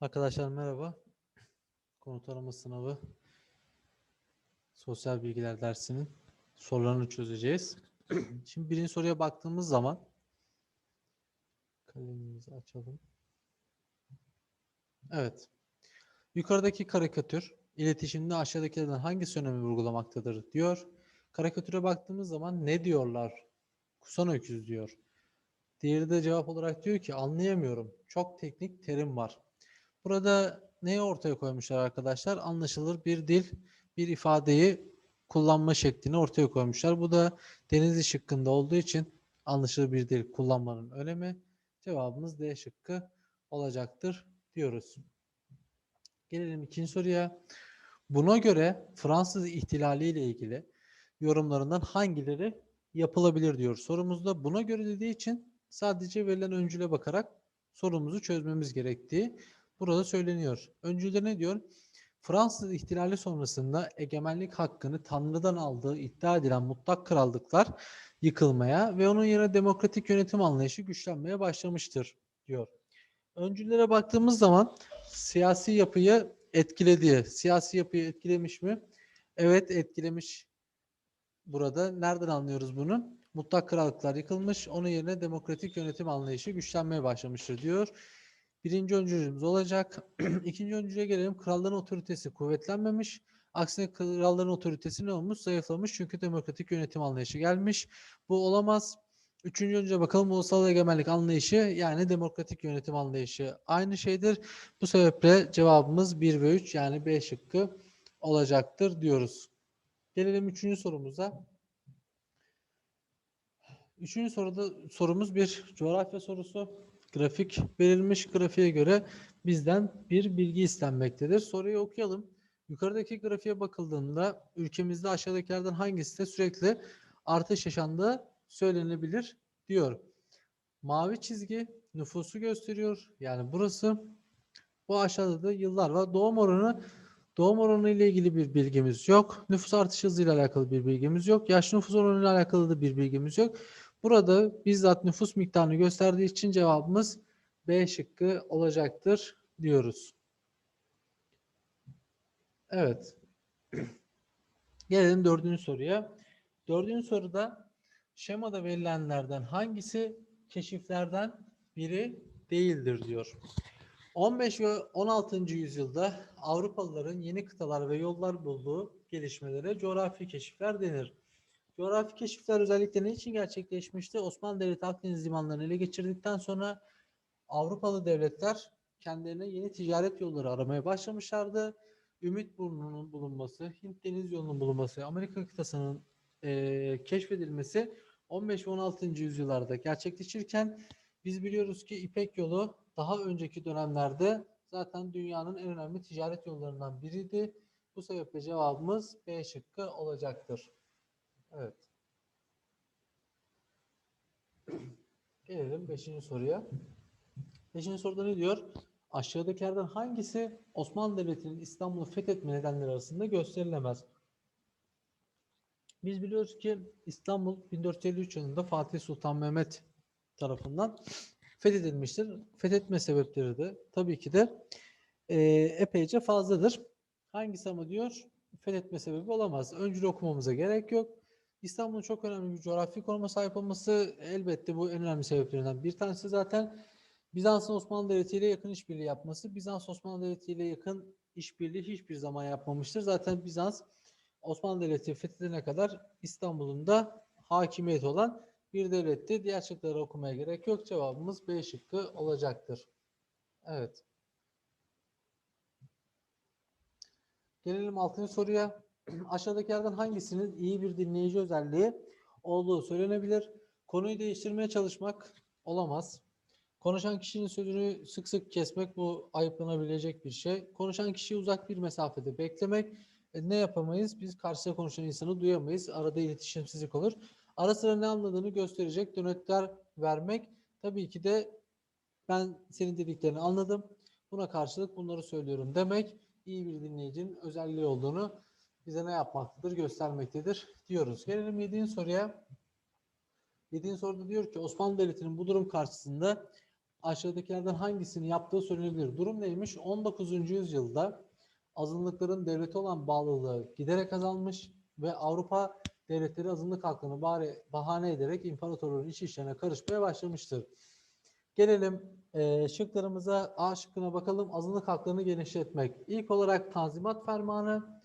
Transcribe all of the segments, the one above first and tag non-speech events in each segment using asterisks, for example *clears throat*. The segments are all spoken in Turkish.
Arkadaşlar merhaba. Konut arama sınavı sosyal bilgiler dersinin sorularını çözeceğiz. *clears throat* Şimdi birinci soruya baktığımız zaman kalemimizi açalım. Evet. Yukarıdaki karikatür iletişimde aşağıdakilerden hangisi önemli vurgulamaktadır diyor. Karikatüre baktığımız zaman ne diyorlar? Kusan öküz diyor. Diğeri de cevap olarak diyor ki anlayamıyorum. Çok teknik terim var. Burada neyi ortaya koymuşlar arkadaşlar? Anlaşılır bir dil, bir ifadeyi kullanma şeklini ortaya koymuşlar. Bu da denizli şıkkında olduğu için anlaşılır bir dil kullanmanın önemi. Cevabımız D şıkkı olacaktır diyoruz. Gelelim ikinci soruya. Buna göre Fransız ihtilali ile ilgili yorumlarından hangileri yapılabilir diyor sorumuzda. Buna göre dediği için sadece verilen öncüle bakarak sorumuzu çözmemiz gerektiği burada söyleniyor. Öncülde ne diyor? Fransız ihtilali sonrasında egemenlik hakkını Tanrı'dan aldığı iddia edilen mutlak krallıklar yıkılmaya ve onun yerine demokratik yönetim anlayışı güçlenmeye başlamıştır diyor. Öncüllere baktığımız zaman siyasi yapıyı etkilediği, siyasi yapıyı etkilemiş mi? Evet etkilemiş. Burada nereden anlıyoruz bunu? Mutlak krallıklar yıkılmış, onun yerine demokratik yönetim anlayışı güçlenmeye başlamıştır diyor. Birinci öncülümüz olacak. *clears throat* İkinci öncüye gelelim. Kralların otoritesi kuvvetlenmemiş. Aksine kralların otoritesi ne olmuş? Zayıflamış. Çünkü demokratik yönetim anlayışı gelmiş. Bu olamaz. Üçüncü önce bakalım ulusal egemenlik anlayışı yani demokratik yönetim anlayışı aynı şeydir. Bu sebeple cevabımız 1 ve 3 yani B şıkkı olacaktır diyoruz. Gelelim üçüncü sorumuza. Üçüncü soruda sorumuz bir coğrafya sorusu. Grafik verilmiş. Grafiğe göre bizden bir bilgi istenmektedir. Soruyu okuyalım. Yukarıdaki grafiğe bakıldığında ülkemizde aşağıdakilerden hangisi de sürekli artış yaşandığı söylenebilir diyor. Mavi çizgi nüfusu gösteriyor. Yani burası bu aşağıda da yıllar var. Doğum oranı doğum oranı ile ilgili bir bilgimiz yok. Nüfus artış hızıyla alakalı bir bilgimiz yok. Yaş nüfus oranı ile alakalı da bir bilgimiz yok. Burada bizzat nüfus miktarını gösterdiği için cevabımız B şıkkı olacaktır diyoruz. Evet. Gelelim dördüncü soruya. Dördüncü soruda şemada verilenlerden hangisi keşiflerden biri değildir diyor. 15 ve 16. yüzyılda Avrupalıların yeni kıtalar ve yollar bulduğu gelişmelere coğrafi keşifler denir. Coğrafi keşifler özellikle ne için gerçekleşmişti? Osmanlı Devleti Akdeniz limanlarını ele geçirdikten sonra Avrupalı devletler kendilerine yeni ticaret yolları aramaya başlamışlardı. Ümit Burnu'nun bulunması, Hint Deniz Yolu'nun bulunması, Amerika kıtasının e, keşfedilmesi 15 ve 16. yüzyıllarda gerçekleşirken biz biliyoruz ki İpek yolu daha önceki dönemlerde zaten dünyanın en önemli ticaret yollarından biriydi. Bu sebeple cevabımız B şıkkı olacaktır. Evet. Gelelim 5. soruya. 5. soruda ne diyor? Aşağıdakilerden hangisi Osmanlı Devleti'nin İstanbul'u fethetme nedenleri arasında gösterilemez? Biz biliyoruz ki İstanbul 1453 yılında Fatih Sultan Mehmet tarafından fethedilmiştir. Fethetme sebepleri de tabii ki de e, epeyce fazladır. Hangisi ama diyor fethetme sebebi olamaz. Öncülü okumamıza gerek yok. İstanbul'un çok önemli bir coğrafi konuma sahip olması elbette bu en önemli sebeplerinden bir tanesi zaten Bizans'ın Osmanlı Devleti ile yakın işbirliği yapması. Bizans Osmanlı Devleti ile yakın işbirliği hiçbir zaman yapmamıştır. Zaten Bizans Osmanlı Devleti fethedene kadar İstanbul'un da hakimiyet olan bir devletti. Diğer şıkları okumaya gerek yok. Cevabımız B şıkkı olacaktır. Evet. Gelelim 6. soruya. *clears throat* Aşağıdakilerden hangisinin iyi bir dinleyici özelliği olduğu söylenebilir? Konuyu değiştirmeye çalışmak olamaz. Konuşan kişinin sözünü sık sık kesmek bu ayıplanabilecek bir şey. Konuşan kişiyi uzak bir mesafede beklemek e, ne yapamayız? Biz karşıda konuşan insanı duyamayız. Arada iletişimsizlik olur. Ara sıra ne anladığını gösterecek dönetler vermek. Tabii ki de ben senin dediklerini anladım. Buna karşılık bunları söylüyorum demek iyi bir dinleyicinin özelliği olduğunu bize ne yapmaktadır? Göstermektedir diyoruz. Gelelim 7. soruya. 7. soruda diyor ki Osmanlı Devleti'nin bu durum karşısında aşağıdakilerden hangisini yaptığı söylenebilir? Durum neymiş? 19. yüzyılda azınlıkların devlete olan bağlılığı giderek azalmış ve Avrupa devletleri azınlık haklarını bari bahane ederek imparatorluğun iç işlerine karışmaya başlamıştır. Gelelim eee şıklarımıza A şıkkına bakalım. Azınlık haklarını genişletmek. İlk olarak Tanzimat Fermanı,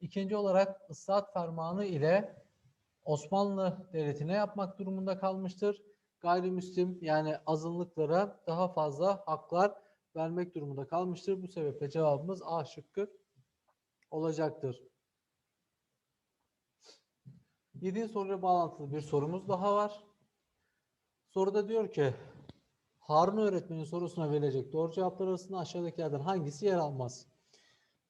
ikinci olarak Islahat Fermanı ile Osmanlı Devleti'ne yapmak durumunda kalmıştır. Gayrimüslim yani azınlıklara daha fazla haklar vermek durumunda kalmıştır. Bu sebeple cevabımız A şıkkı olacaktır. Yediğin soruyla bağlantılı bir sorumuz daha var. Soruda diyor ki Harun öğretmenin sorusuna verilecek doğru cevaplar arasında aşağıdakilerden hangisi yer almaz?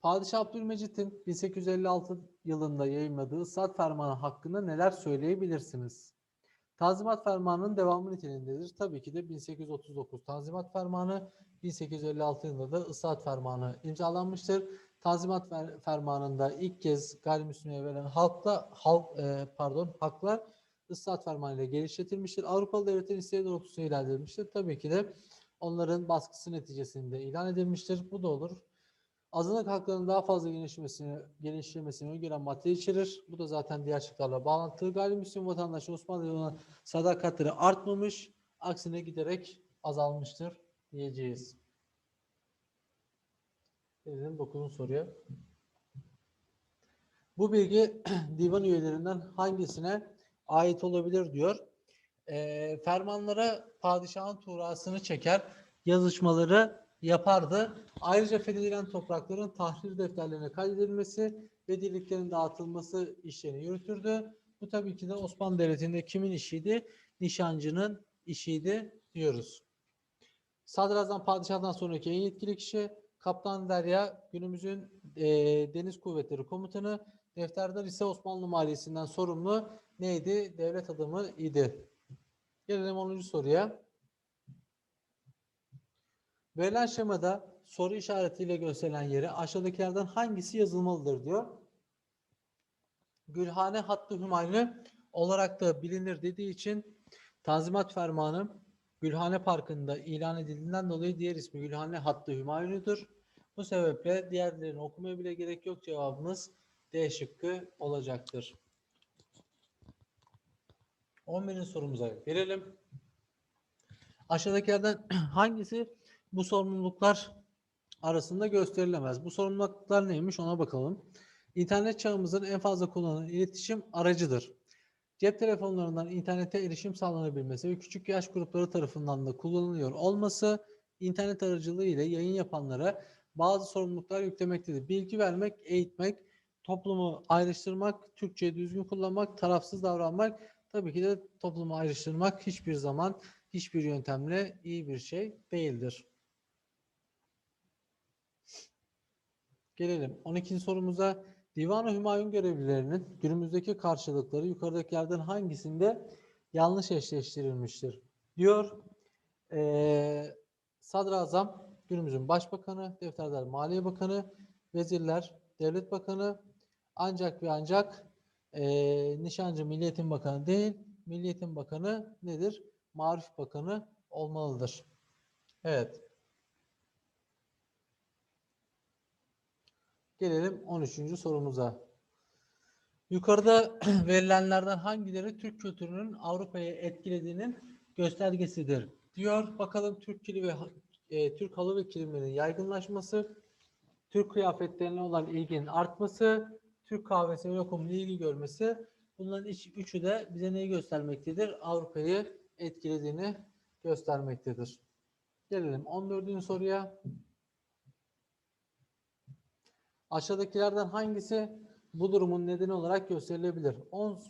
Padişah Abdülmecit'in 1856 yılında yayımladığı Islahat Fermanı hakkında neler söyleyebilirsiniz? Tanzimat Fermanı'nın devamı niteliğindedir. Tabii ki de 1839 Tanzimat Fermanı, 1856 yılında da Islahat Fermanı imzalanmıştır. Tanzimat Fer- Fermanı'nda ilk kez gayrimüslimlere verilen halkla halk e, pardon haklar Islahat Fermanı ile genişletilmiştir. Avrupalı devletlerin isteği doğrultusunda ilan edilmiştir. Tabii ki de onların baskısı neticesinde ilan edilmiştir. Bu da olur. Azınlık haklarının daha fazla genişlemesini, genişlemesini öngören madde içerir. Bu da zaten diğer şıklarla bağlantılı. Gayrimüslim vatandaşın Osmanlı yoluna sadakatleri artmamış, aksine giderek azalmıştır diyeceğiz. Gelelim 9. soruya. Bu bilgi *clears throat* divan üyelerinden hangisine ait olabilir diyor. Eee, fermanlara padişahın tuğrasını çeker, yazışmaları yapardı. Ayrıca fethedilen toprakların tahrir defterlerine kaydedilmesi ve dirliklerin dağıtılması işlerini yürütürdü. Bu tabii ki de Osmanlı Devleti'nde kimin işiydi? Nişancının işiydi diyoruz. Sadrazam padişahdan sonraki en yetkili kişi Kaptan Derya günümüzün eee, Deniz Kuvvetleri Komutanı. Defterdar ise Osmanlı Maliyesi'nden sorumlu neydi? Devlet adamı idi. Gelelim 10. soruya. Verilen şemada soru işaretiyle gösterilen yere aşağıdakilerden hangisi yazılmalıdır diyor. Gülhane Hattı Hümayunu olarak da bilinir dediği için Tanzimat Fermanı Gülhane Parkı'nda ilan edildiğinden dolayı diğer ismi Gülhane Hattı Hümayunu'dur. Bu sebeple diğerlerini okumaya bile gerek yok. Cevabımız D şıkkı olacaktır. 11. sorumuza gelelim. Aşağıdakilerden *clears throat* hangisi bu sorumluluklar arasında gösterilemez? Bu sorumluluklar neymiş ona bakalım. İnternet çağımızın en fazla kullanılan iletişim aracıdır. Cep telefonlarından internete erişim sağlanabilmesi ve küçük yaş grupları tarafından da kullanılıyor olması internet aracılığı ile yayın yapanlara bazı sorumluluklar yüklemektedir. Bilgi vermek, eğitmek, toplumu ayrıştırmak, Türkçeyi düzgün kullanmak, tarafsız davranmak, tabii ki de toplumu ayrıştırmak hiçbir zaman hiçbir yöntemle iyi bir şey değildir. Gelelim 12. sorumuza. Divan-ı Hümayun görevlilerinin günümüzdeki karşılıkları yukarıdakilerden hangisinde yanlış eşleştirilmiştir? Diyor. Eee Sadrazam günümüzün Başbakanı, Defterdar Maliye Bakanı, vezirler, Devlet Bakanı ancak ve ancak eee Nişancı Milliyetin Bakanı değil, Milliyetin Bakanı nedir? Marif Bakanı olmalıdır. Evet. Gelelim 13. sorumuza. Yukarıda *clears throat* verilenlerden hangileri Türk kültürünün Avrupa'ya etkilediğinin göstergesidir diyor. Bakalım Türk kili ve e, Türk halı ve kilimlerin yaygınlaşması, Türk kıyafetlerine olan ilginin artması, Türk kahvesi ve lokumuna ilgi görmesi. Bunların iç, üçü de bize neyi göstermektedir? Avrupa'yı etkilediğini göstermektedir. Gelelim 14. soruya. Aşağıdakilerden hangisi bu durumun nedeni olarak gösterilebilir?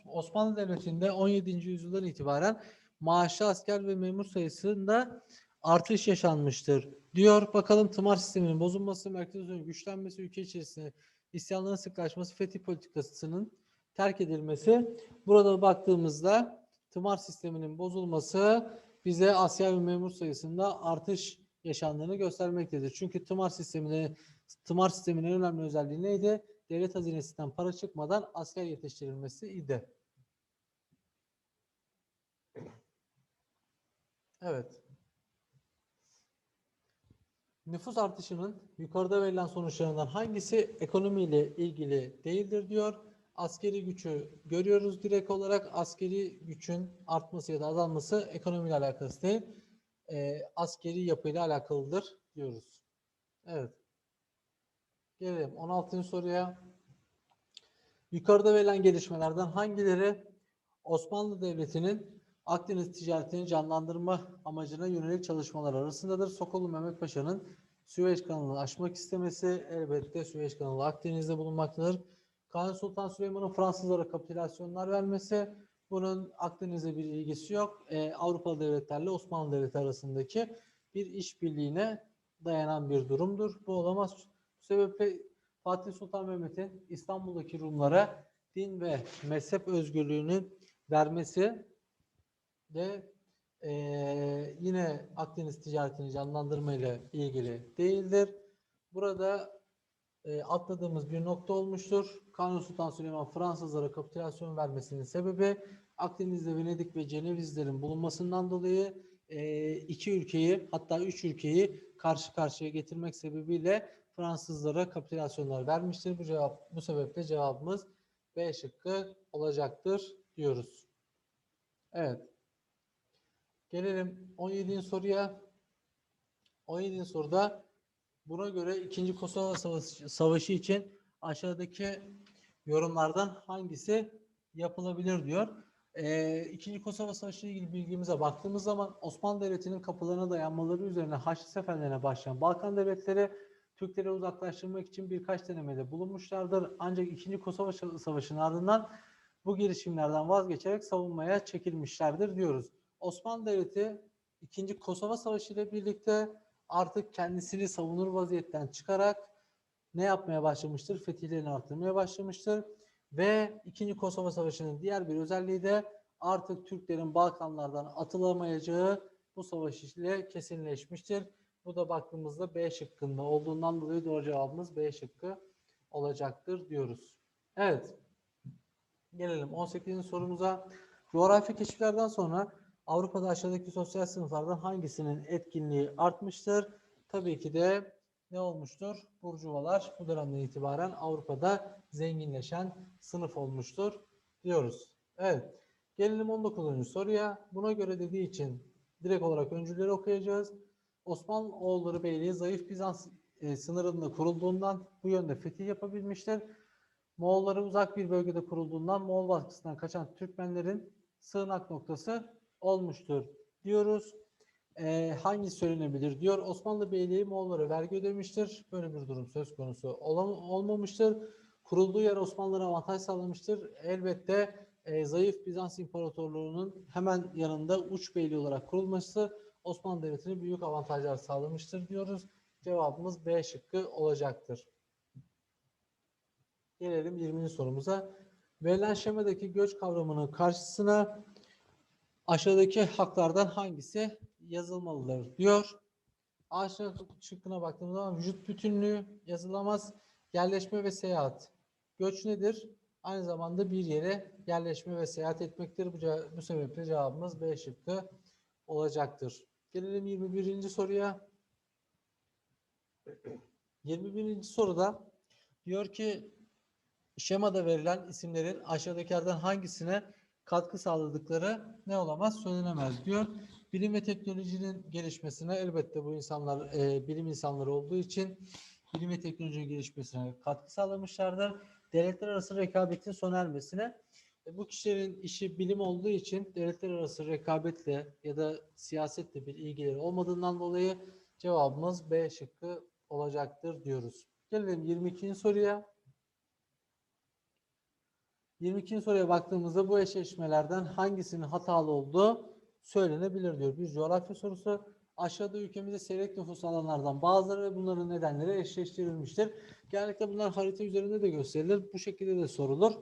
Osmanlı Devleti'nde 17. yüzyıldan itibaren maaşlı asker ve memur sayısında artış yaşanmıştır. Diyor bakalım tımar sisteminin bozulması, merkez yönetimi güçlenmesi, ülke içerisinde isyanların sıklaşması, fetih politikasının terk edilmesi. Burada baktığımızda tımar sisteminin bozulması bize asker ve memur sayısında artış yaşandığını göstermektedir. Çünkü tımar sistemine tımar sisteminin en önemli özelliği neydi? Devlet hazinesinden para çıkmadan asker yetiştirilmesi idi. Evet. Nüfus artışının yukarıda verilen sonuçlarından hangisi ekonomiyle ilgili değildir diyor. Askeri gücü görüyoruz direkt olarak. Askeri gücün artması ya da azalması ekonomiyle alakası değil. Ee, askeri yapıyla alakalıdır diyoruz. Evet. Gelelim 16. soruya. Yukarıda verilen gelişmelerden hangileri Osmanlı Devleti'nin Akdeniz ticaretini canlandırma amacına yönelik çalışmalar arasındadır? Sokollu Mehmet Paşa'nın Süveyş kanalını aşmak istemesi elbette Süveyş kanalı Akdeniz'de bulunmaktadır. Kanuni Sultan Süleyman'ın Fransızlara kapitülasyonlar vermesi bunun Akdeniz'e bir ilgisi yok. Ee, Avrupalı devletlerle Osmanlı Devleti arasındaki bir işbirliğine dayanan bir durumdur. Bu olamaz. Bu sebeple Fatih Sultan Mehmet'in İstanbul'daki Rumlara din ve mezhep özgürlüğünü vermesi de eee, yine Akdeniz ticaretini canlandırma ile ilgili değildir. Burada eee, atladığımız bir nokta olmuştur. Kanuni Sultan Süleyman Fransızlara kapitülasyon vermesinin sebebi Akdeniz'de Venedik ve Cenevizlerin bulunmasından dolayı eee, iki ülkeyi hatta üç ülkeyi karşı karşıya getirmek sebebiyle Fransızlara kapitülasyonlar vermiştir. Bu cevap bu sebeple cevabımız B şıkkı olacaktır diyoruz. Evet. Gelelim 17. soruya. 17. soruda buna göre 2. Kosova Savaşı, için aşağıdaki yorumlardan hangisi yapılabilir diyor. Ee, İkinci Kosova Savaşı ile ilgili bilgimize baktığımız zaman Osmanlı Devleti'nin kapılarına dayanmaları üzerine Haçlı seferlerine başlayan Balkan devletleri Türkleri uzaklaştırmak için birkaç denemede bulunmuşlardır. Ancak İkinci Kosova Savaşı'nın ardından bu girişimlerden vazgeçerek savunmaya çekilmişlerdir diyoruz. Osmanlı Devleti 2. Kosova Savaşı ile birlikte artık kendisini savunur vaziyetten çıkarak ne yapmaya başlamıştır? Fetihlerini arttırmaya başlamıştır. Ve 2. Kosova Savaşı'nın diğer bir özelliği de artık Türklerin Balkanlardan atılamayacağı bu savaş ile kesinleşmiştir. Bu da baktığımızda B şıkkında olduğundan dolayı doğru cevabımız B şıkkı olacaktır diyoruz. Evet. Gelelim 18. sorumuza. Coğrafi keşiflerden sonra Avrupa'da aşağıdaki sosyal sınıflardan hangisinin etkinliği artmıştır? Tabii ki de ne olmuştur? Burjuvalar bu dönemden itibaren Avrupa'da zenginleşen sınıf olmuştur diyoruz. Evet. Gelelim 19. soruya. Buna göre dediği için direkt olarak öncüleri okuyacağız. Osmanlı oğulları Beyliği zayıf Bizans e, sınırında kurulduğundan bu yönde fetih yapabilmiştir. Moğolları uzak bir bölgede kurulduğundan Moğol baskısından kaçan Türkmenlerin sığınak noktası olmuştur diyoruz. Ee, hangisi söylenebilir diyor. Osmanlı Beyliği Moğollara vergi ödemiştir. Böyle bir durum söz konusu olam- olmamıştır. Kurulduğu yer Osmanlılara avantaj sağlamıştır. Elbette e, zayıf Bizans İmparatorluğu'nun hemen yanında uç beyliği olarak kurulması Osmanlı Devleti'ne büyük avantajlar sağlamıştır diyoruz. Cevabımız B şıkkı olacaktır. Gelelim 20. sorumuza. Verilen şemadaki göç kavramının karşısına aşağıdaki haklardan hangisi yazılmalıdır diyor. A şıkkına baktığımız zaman vücut bütünlüğü yazılamaz. Yerleşme ve seyahat. Göç nedir? Aynı zamanda bir yere yerleşme ve seyahat etmektir. Bu, bu sebeple cevabımız B şıkkı olacaktır. Gelelim 21. soruya. 21. soruda diyor ki şemada verilen isimlerin aşağıdakilerden hangisine katkı sağladıkları ne olamaz söylenemez diyor. Bilim ve teknolojinin gelişmesine elbette bu insanlar e, bilim insanları olduğu için bilim ve teknolojinin gelişmesine katkı sağlamışlardır. Devletler arası rekabetin sona ermesine bu kişilerin işi bilim olduğu için devletler arası rekabetle ya da siyasetle bir ilgileri olmadığından dolayı cevabımız B şıkkı olacaktır diyoruz. Gelelim 22. soruya. 22. soruya baktığımızda bu eşleşmelerden hangisinin hatalı olduğu söylenebilir diyor. Bir coğrafya sorusu. Aşağıda ülkemizde seyrek nüfus alanlardan bazıları ve bunların nedenleri eşleştirilmiştir. Genellikle bunlar harita üzerinde de gösterilir. Bu şekilde de sorulur.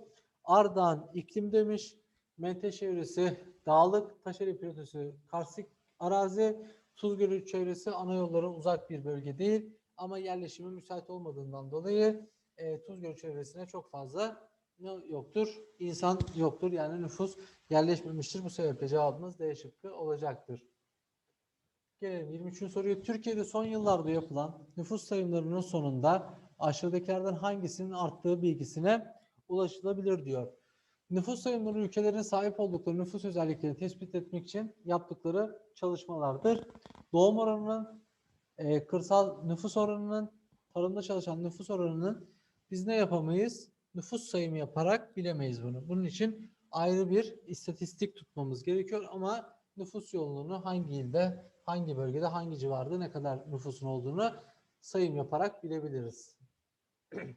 Ardahan iklim demiş. Menteş çevresi dağlık, Taşeli platosu karstik arazi, Tuz Gölü çevresi ana yollara uzak bir bölge değil ama yerleşime müsait olmadığından dolayı e, Tuz Gölü çevresine çok fazla ne yoktur? İnsan yoktur yani nüfus yerleşmemiştir. Bu sebeple cevabımız D şıkkı olacaktır. Gelelim 23. soruya. Türkiye'de son yıllarda yapılan nüfus sayımlarının sonunda aşağıdakilerden hangisinin arttığı bilgisine ulaşılabilir diyor. Nüfus sayımları ülkelerin sahip oldukları nüfus özelliklerini tespit etmek için yaptıkları çalışmalardır. Doğum oranının, e, kırsal nüfus oranının, tarımda çalışan nüfus oranının biz ne yapamayız? Nüfus sayımı yaparak bilemeyiz bunu. Bunun için ayrı bir istatistik tutmamız gerekiyor ama nüfus yoğunluğunu hangi ilde, hangi bölgede, hangi civarda ne kadar nüfusun olduğunu sayım yaparak bilebiliriz. *clears throat*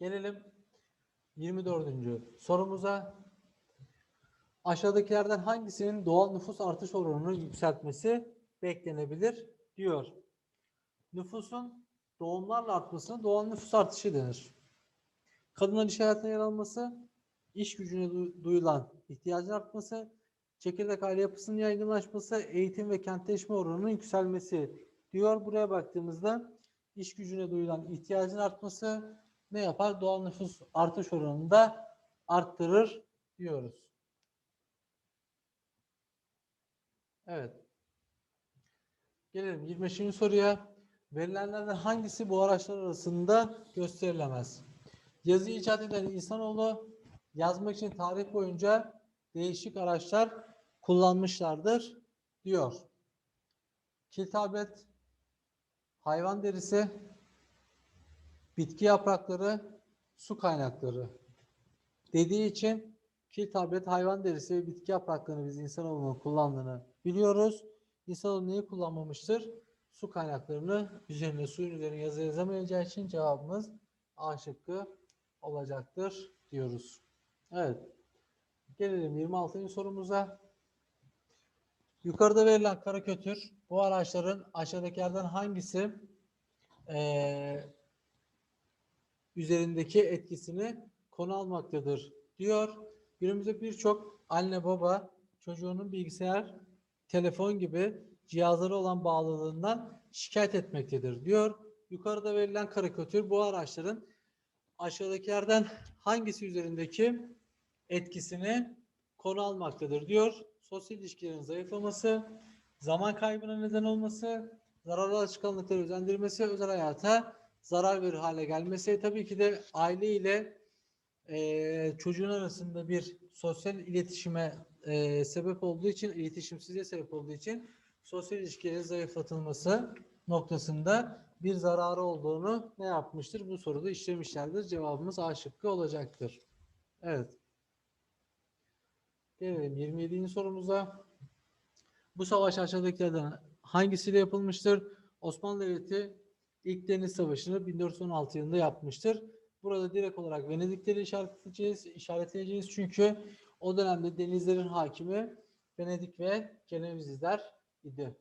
Gelelim 24. sorumuza. Aşağıdakilerden hangisinin doğal nüfus artış oranını yükseltmesi beklenebilir diyor. Nüfusun doğumlarla artmasına doğal nüfus artışı denir. Kadınların iş hayatına yer alması, iş gücüne du- duyulan ihtiyacın artması, çekirdek aile yapısının yaygınlaşması, eğitim ve kentleşme oranının yükselmesi diyor. Buraya baktığımızda iş gücüne duyulan ihtiyacın artması ne yapar? Doğal nüfus artış oranını da arttırır diyoruz. Evet. Gelelim 25. soruya. Verilenlerden hangisi bu araçlar arasında gösterilemez? Yazı icat eden insanoğlu yazmak için tarih boyunca değişik araçlar kullanmışlardır diyor. Kitabet, hayvan derisi, bitki yaprakları, su kaynakları dediği için kil tablet, hayvan derisi ve bitki yapraklarını biz insanoğlunun kullandığını biliyoruz. İnsanoğlu neyi kullanmamıştır? Su kaynaklarını üzerine suyun üzerine yazı yazamayacağı için cevabımız A şıkkı olacaktır diyoruz. Evet. Gelelim 26. sorumuza. Yukarıda verilen karikatür bu araçların aşağıdakilerden hangisi eee, üzerindeki etkisini konu almaktadır diyor. Günümüzde birçok anne baba çocuğunun bilgisayar, telefon gibi cihazları olan bağlılığından şikayet etmektedir diyor. Yukarıda verilen karikatür bu araçların aşağıdakilerden hangisi üzerindeki etkisini konu almaktadır diyor. Sosyal ilişkilerin zayıflaması, zaman kaybına neden olması, zararlı alışkanlıkları özendirmesi, özel hayata zarar verir hale gelmesi. Tabii ki de aile ile eee, çocuğun arasında bir sosyal iletişime eee, sebep olduğu için, iletişimsizliğe sebep olduğu için sosyal ilişkilerin zayıflatılması noktasında bir zararı olduğunu ne yapmıştır? Bu soruda işlemişlerdir. Cevabımız A şıkkı olacaktır. Evet. Gelelim 27. sorumuza. Bu savaş aşağıdakilerden hangisiyle yapılmıştır? Osmanlı Devleti ilk Deniz Savaşı'nı 1416 yılında yapmıştır. Burada direkt olarak Venedikleri işaretleyeceğiz, işaretleyeceğiz çünkü o dönemde denizlerin hakimi Venedik ve Cenevizliler idi.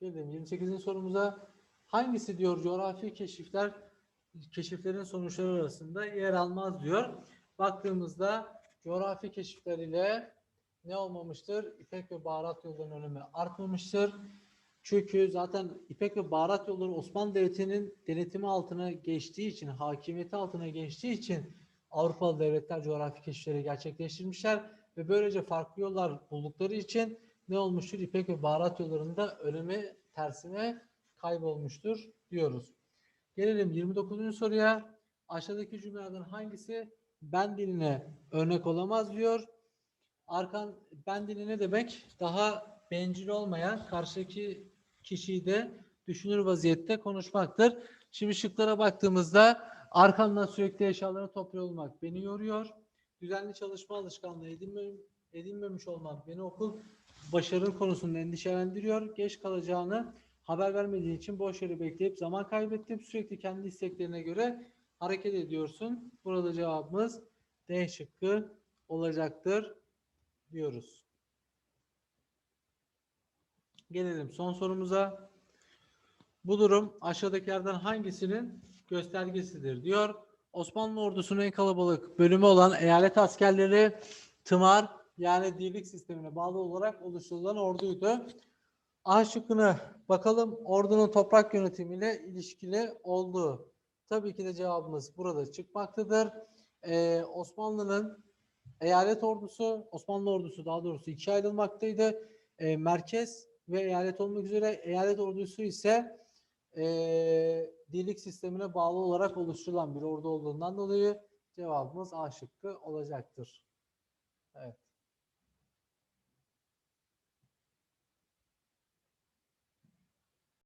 Gelelim 28. sorumuza. Hangisi diyor coğrafi keşifler keşiflerin sonuçları arasında yer almaz diyor. Baktığımızda coğrafi keşifler ile ne olmamıştır? İpek ve baharat yollarının önemi artmamıştır. Çünkü zaten İpek ve baharat yolları Osmanlı Devleti'nin denetimi altına geçtiği için, hakimiyeti altına geçtiği için Avrupalı devletler coğrafi keşifleri gerçekleştirmişler ve böylece farklı yollar buldukları için ne olmuştur? İpek ve baharat yollarında önemi tersine kaybolmuştur diyoruz. Gelelim 29. soruya. Aşağıdaki cümlelerden hangisi ben diline örnek olamaz diyor. Arkan ben dili ne demek? Daha bencil olmayan karşıdaki kişiyi de düşünür vaziyette konuşmaktır. Şimdi şıklara baktığımızda arkamdan sürekli eşyalarını topluyor olmak beni yoruyor. Düzenli çalışma alışkanlığı edinmem, edinmemiş olmak beni okul başarı konusunda endişelendiriyor. Geç kalacağını haber vermediğin için boş yere bekleyip zaman kaybettim. Sürekli kendi isteklerine göre hareket ediyorsun. Burada cevabımız D şıkkı olacaktır diyoruz. Gelelim son sorumuza. Bu durum aşağıdakilerden hangisinin göstergesidir diyor. Osmanlı ordusunun en kalabalık bölümü olan eyalet askerleri tımar yani dirlik sistemine bağlı olarak oluşturulan orduydu. A şıkkını bakalım ordunun toprak yönetimiyle ilişkili olduğu. Tabii ki de cevabımız burada çıkmaktadır. Ee, Osmanlı'nın eyalet ordusu, Osmanlı ordusu daha doğrusu ikiye ayrılmaktaydı. e, merkez ve eyalet olmak üzere eyalet ordusu ise e, dirlik sistemine bağlı olarak oluşturulan bir ordu olduğundan dolayı cevabımız A şıkkı olacaktır. Evet.